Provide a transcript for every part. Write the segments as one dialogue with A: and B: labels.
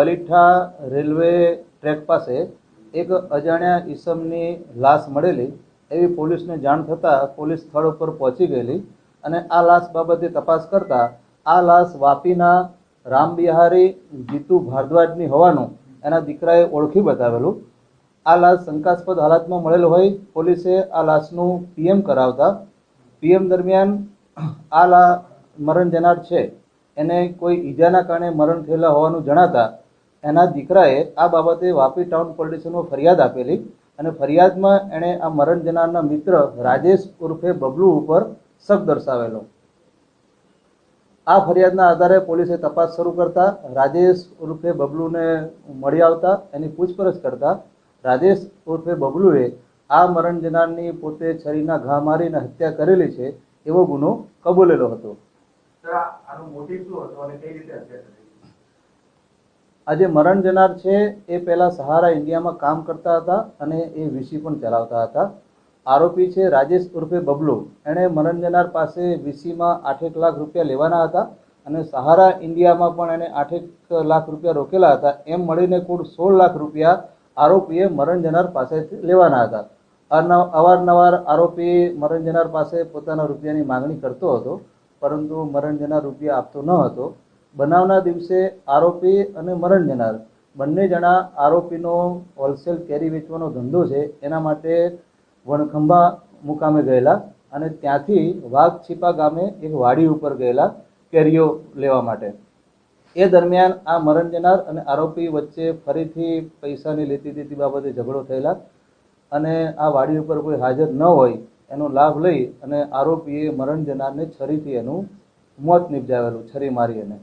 A: પલીઠા railway track પાસે એક અજાણ્યા ઈસમની લાશ મળેલી. એવી પોલીસને જાણ થતાં પોલીસ સ્થળ ઉપર પહોંચી ગયેલી અને આ લાશ બાબતે તપાસ કરતા આ લાશ વાપીના રામબિહારી જીતુ ભારદ્વાજની હોવાનું એના દીકરાએ ઓળખી બતાવેલું. આ લાશ શંકાસ્પદ હાલતમાં મળેલ હોય પોલીસે આ લાશનું પીએમ કરાવતા. પીએમ દરમિયાન આ લા, મરણ જનાર છે. એને કોઈ ઈજાના કારણે મરણ થયેલા હોવાનું જણાતા એના દીકરાએ આ બાબતે વાપી ટાઉન પોલીસ ફરિયાદ આપેલી અને ફરિયાદમાં એણે આ મરણ જનારના મિત્ર રાજેશ ઉર્ફે બબલુ ઉપર શક દર્શાવેલો. આ ફરિયાદના આધારે પોલીસે તપાસ શરૂ કરતા રાજેશ ઉર્ફે બબલુને મળી આવતા એની પૂછપરછ કરતા રાજેશ ઉર્ફે બબલુએ આ મરણ જનારની પોતે છરીના ઘા મારીને હત્યા કરેલી છે એવો ગુનો કબૂલેલો હતો.
B: આ- શું હતો અને કઈ રીતે હત્યા કરી
A: આ મરણ જનાર છે એ પહેલા સહારા ઇન્ડિયામાં કામ કરતા હતા અને એ વીસી પણ ચલાવતા હતા. આરોપી છે રાજેશ ઉર્ફે બબલુ. એણે મરણ જનાર પાસે વીસીમાં આઠેક લાખ રૂપિયા લેવાના હતા અને સહારા ઇન્ડિયામાં પણ એણે આઠેક લાખ રૂપિયા રોકેલા હતા. એમ મળીને કુલ સોળ લાખ રૂપિયા આરોપીએ મરણ જનાર પાસેથી લેવાના હતા. અવારનવાર આરોપી મરણ જનાર પાસે પોતાના રૂપિયાની માંગણી કરતો હતો, પરંતુ મરણ જનાર રૂપિયા આપતો ન હતો. બનાવના દિવસે આરોપી અને મરણ જનાર. બંને જણા આરોપીનો હોલસેલ કેરી વેચવાનો ધંધો છે, એના માટે વણખંભા મુકામે ગયેલા અને ત્યાંથી વાઘછીપા ગામે એક વાડી ઉપર ગયેલા કેરીઓ લેવા માટે. એ દરમિયાન આ મરણ જનાર અને આરોપી વચ્ચે ફરીથી પૈસાની લેતી દેતી બાબતે ઝઘડો થયેલા અને આ વાડી ઉપર કોઈ હાજર ન હોય એનો લાભ લઈ અને આરોપીએ મરણ જનારને છરીથી એનું મોત નિપજાવેલું, છરી મારી એને.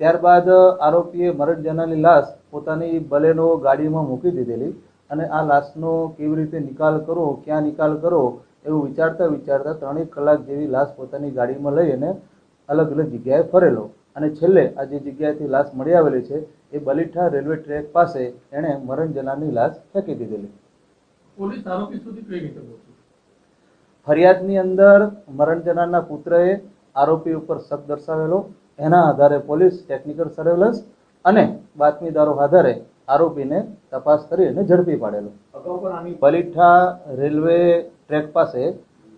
A: ત્યારબાદ આરોપીએ મરણ જનારની લાશ પોતાની બલેનો ગાડીમાં મૂકી દીધેલી અને આ લાશનો કેવી રીતે નિકાલ કરવો ક્યાં નિકાલ કરવો એવું વિચારતા વિચારતા ત્રણેક કલાક જેવી લાશ પોતાની ગાડીમાં લઈ અને અલગ અલગ જગ્યાએ ફરેલો. અને છેલ્લે આ જે જગ્યાએથી લાશ મળી આવેલી છે એ બલીઠા રેલવે ટ્રેક પાસે એણે મરણ જનારની લાશ ફેંકી દીધેલી.
C: પોલીસ આરોપી સુધી કઈ રીતે પહોંચી?
A: ફરિયાદની અંદર મરણ જનારના પુત્રએ આરોપી ઉપર શક દર્શાવેલો એના આધારે પોલીસ ટેકનિકલ સર્વેલન્સ અને બાતમીદારો આધારે આરોપીને તપાસ કરી અને ઝડપી પાડેલો. પલીઠા રેલવે ટ્રેક પાસે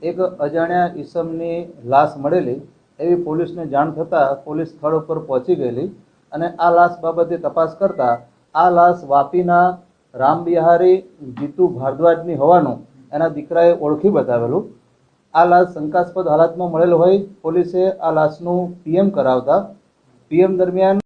A: એક અજાણ્યા ઈસમની લાશ મળેલી એવી પોલીસને જાણ થતાં પોલીસ સ્થળ ઉપર પહોંચી ગયેલી અને આ લાશ બાબતે તપાસ કરતા આ લાશ વાપીના રામબિહારી જીતુ ભારદ્વાજની હોવાનું એના દીકરાએ ઓળખી બતાવેલું. આ લાશ શંકાસ્પદ હાલતમાં મળેલ હોય પોલીસે આ લાશનું પીએમ કરાવતા પીએમ દરમિયાન